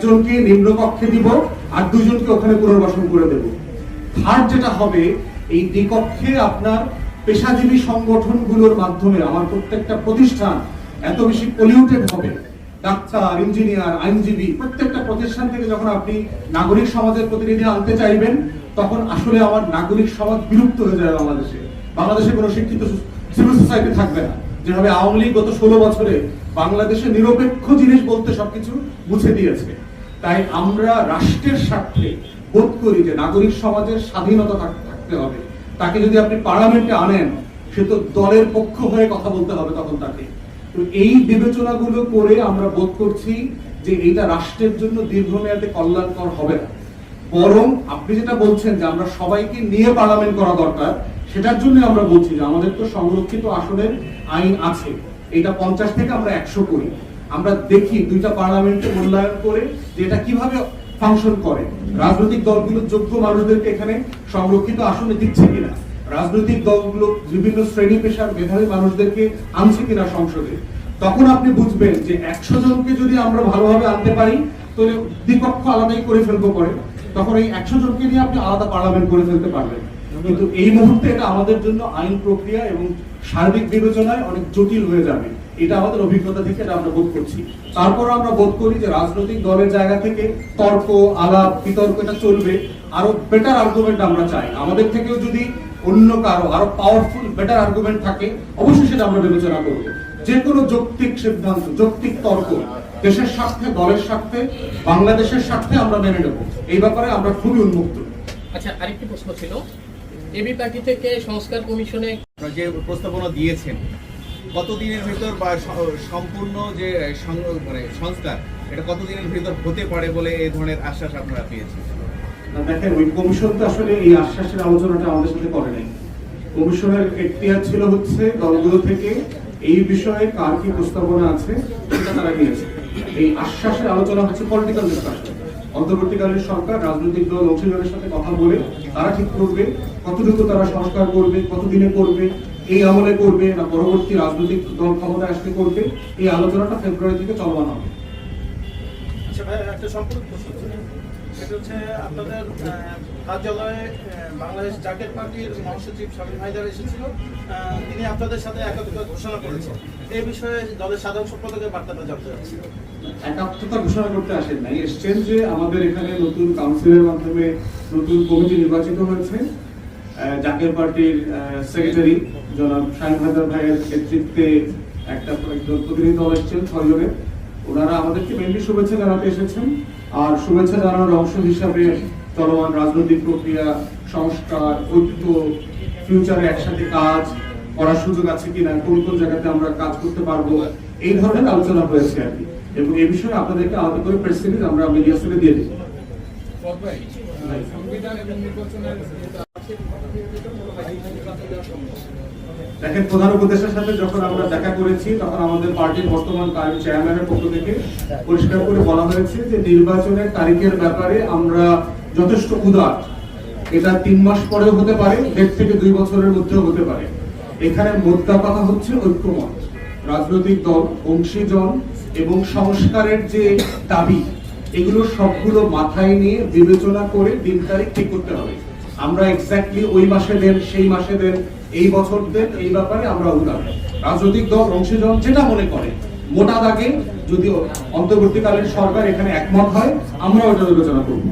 একজনকে নিম্নকক্ষে দিব আর দুজনকে ওখানে পুনর্বাসন করে দেব। থার্ড যেটা হবে, এই দ্বিকক্ষে আপনার পেশাজীবী সংগঠনগুলোর মাধ্যমে আমার প্রত্যেকটা প্রতিষ্ঠান এত বেশি পলিউটেড হবে। ডাক্তার ইঞ্জিনিয়ার আইনজীবী, প্রত্যেকটা প্রতিষ্ঠান থেকে যখন আপনি নাগরিক সমাজের প্রতিনিধি আনতে চাইবেন, তখন আসলে আমার নাগরিক সমাজ বিলুপ্ত হয়ে যাবে বাংলাদেশে। বাংলাদেশে কোনো শিক্ষিত সিভিল সোসাইটি থাকবে না। যেভাবে আওয়ামী লীগ গত ষোলো বছরে বাংলাদেশে নিরপেক্ষ জিনিস বলতে সবকিছু মুছে দিয়েছে। তাই আমরা রাষ্ট্রের স্বার্থে বোধ করি যে নাগরিক সমাজের স্বাধীনতা থাকতে হবে। তাকে যদি আপনি পার্লামেন্টে আনেন, সে তো দলের পক্ষ হয়ে কথা বলতে হবে তখন তাকে। তো এই বিবেচনাগুলো করে আমরা বোধ করছি যে এটা রাষ্ট্রের জন্য দীর্ঘমেয়াদে কল্যাণকর হবে না। বরং আপনি যেটা বলছেন যে আমরা সবাইকে নিয়ে পার্লামেন্ট করা দরকার, সেটার জন্য আমরা বলছি যে আমাদের তো সংরক্ষিত আসনের আইন আছে। এটা পঞ্চাশ থেকে আমরা একশো করি। আমরা দেখি দুইটা পার্লামেন্টে মূল্যায়ন করে যে এটা কীভাবে ফাংশন করে। রাজনৈতিক দলগুলো যোগ্য মানুষদেরকে এখানে সংরক্ষিত আসনে দিচ্ছে কিনা? রাজনৈতিক দলগুলো বিভিন্ন শ্রেণি পেশার মেধাবী মানুষদেরকে আনছে কিনা সংসদে? তখন আপনি বুঝবেন যে একশো জনকে যদি আমরা ভালোভাবে আনতে পারি, তাহলে দ্বিপক্ষ আলাদাই করে ফেলব পরে। তখন এই একশো জনকে নিয়ে আপনি আলাদা পার্লামেন্ট করে ফেলতে পারবেন। কিন্তু এই মুহূর্তে এটা আমাদের জন্য আইন প্রক্রিয়া এবং সার্বিক বিবেচনায় অনেক জটিল হয়ে যাবে। এটা আমাদের অভিজ্ঞতা থেকে এটা আমরা বোধ করছি। তারপর আমরা বোধ করি যে রাজনৈতিক দলের জায়গা থেকে তর্ক, আলাপ, বিতর্ক এটা চলবে। আরও বেটার আর্গুমেন্ট আমরা চাই। আমাদের থেকেও যদি অন্য কারও আরও পাওয়ারফুল বেটার আর্গুমেন্ট থাকে, অবশ্যই সেটা আমরা বিবেচনা করব। যে কোনো যৌক্তিক সিদ্ধান্ত, যৌক্তিক তর্ক দেশের স্বার্থে, দলের স্বার্থে, বাংলাদেশের স্বার্থে আমরা মেনে নেব। এই ব্যাপারে আমরা খুবই উন্মুক্ত। আচ্ছা আরেকটি প্রশ্ন ছিল। এবি পার্টি থেকে সংস্কার কমিশনে যে প্রস্তাবনা দিয়েছেন কতদিনের ভিতর বা সম্পূর্ণ যে মানে সংস্কার এটা কতদিনের ভিতর হতে পারে বলে এই ধরনের আশ্বাস আপনারা পেয়েছেন? দেখেন ওই কমিশন তো আসলে এই আশ্বাসের আলোচনাটা আমাদের সাথে করে নাই। কমিশনের এখতিয়ার ছিল হচ্ছে দলগুলো থেকে এই বিষয়ে কার কি প্রস্তাবনা আছে সেটা তারা নিয়েছে। এই আশ্বাসের আলোচনা হচ্ছে পলিটিক্যাল ডিসকাশন অন্তর্বর্তীকালীন সরকার, রাজনৈতিক দল, অংশীদারের সাথে কথা বলে তারা ঠিক করবে, কতটুকু তারা সংস্কার করবে, কতদিনে করবে, এই আমলে করবে না পরবর্তী রাজনৈতিক দল ক্ষমতায় আসতে করবে, এই আলোচনাটা ফেব্রুয়ারি থেকে চলমান হবে। আচ্ছা ভাই, একটা সম্পূর্ণ হচ্ছে আপনাদের কার্যালয়ে বাংলাদেশ জাতীয় পার্টির মহাসচিব স্বামী হায়দার এসেছিল তিনি আপনাদের সাথে একাধিক ঘোষণা করেছেন। এই বিষয়ে দলের সাধারণ সম্পাদকের বার্তাটা জানতে চাচ্ছি। একাত্মতা ঘোষণা করতে আসেন নাই, এসছেন যে আমাদের এখানে নতুন কাউন্সিলের মাধ্যমে নতুন কমিটি নির্বাচিত হয়েছে। জাতীয় পার্টির সেক্রেটারি জনাব শাহিন হায়দার ভাইয়ের নেতৃত্বে একটা প্রতিনিধি দল এসছেন ছয়জনের। ওনারা আমাদেরকে মেনলি শুভেচ্ছা জানাতে এসেছেন। আর শুভেচ্ছা জানানোর অংশ হিসাবে চলমান রাজনৈতিক প্রক্রিয়া, সংস্কার, ঐক্য ফিউচারে একসাথে কাজ করার সুযোগ আছে কিনা, কোন কোন জায়গাতে আমরা কাজ করতে পারব, এই ধরনের আলোচনা হয়েছে আর কি। এবং এ বিষয়ে আপনাদেরকে আলাদা করে প্রেস আমরা মিডিয়া সেলে দিয়ে দিই দেখেন, প্রধান উপদেষ্টার সাথে যখন আমরা দেখা করেছি, তখন আমাদের পার্টির বর্তমান চেয়ারম্যানের পক্ষ থেকে পরিষ্কার করে বলা হয়েছে যে নির্বাচনের তারিখের ব্যাপারে আমরা যথেষ্ট উদার। এটা তিন মাস পরেও হতে পারে, দেড় থেকে দুই বছরের মধ্যেও হতে পারে। এখানে মোদ্দা কথা হচ্ছে ঐক্যমত। রাজনৈতিক দল, অংশীজন এবং সংস্কারের যে দাবি, এগুলো সবগুলো মাথায় নিয়ে বিবেচনা করে দিন তারিখ ঠিক করতে হবে। আমরা এক্স্যাক্টলি ওই মাসে দেন সেই মাসে দেন এই বছর দেন এই ব্যাপারে আমরা উদার। রাজনৈতিক দল, অংশীজন যেটা মনে করে, মোটা দাগে যদি অন্তর্বর্তীকালীন সরকার এখানে একমত হয় আমরা ওটা বিবেচনা করব।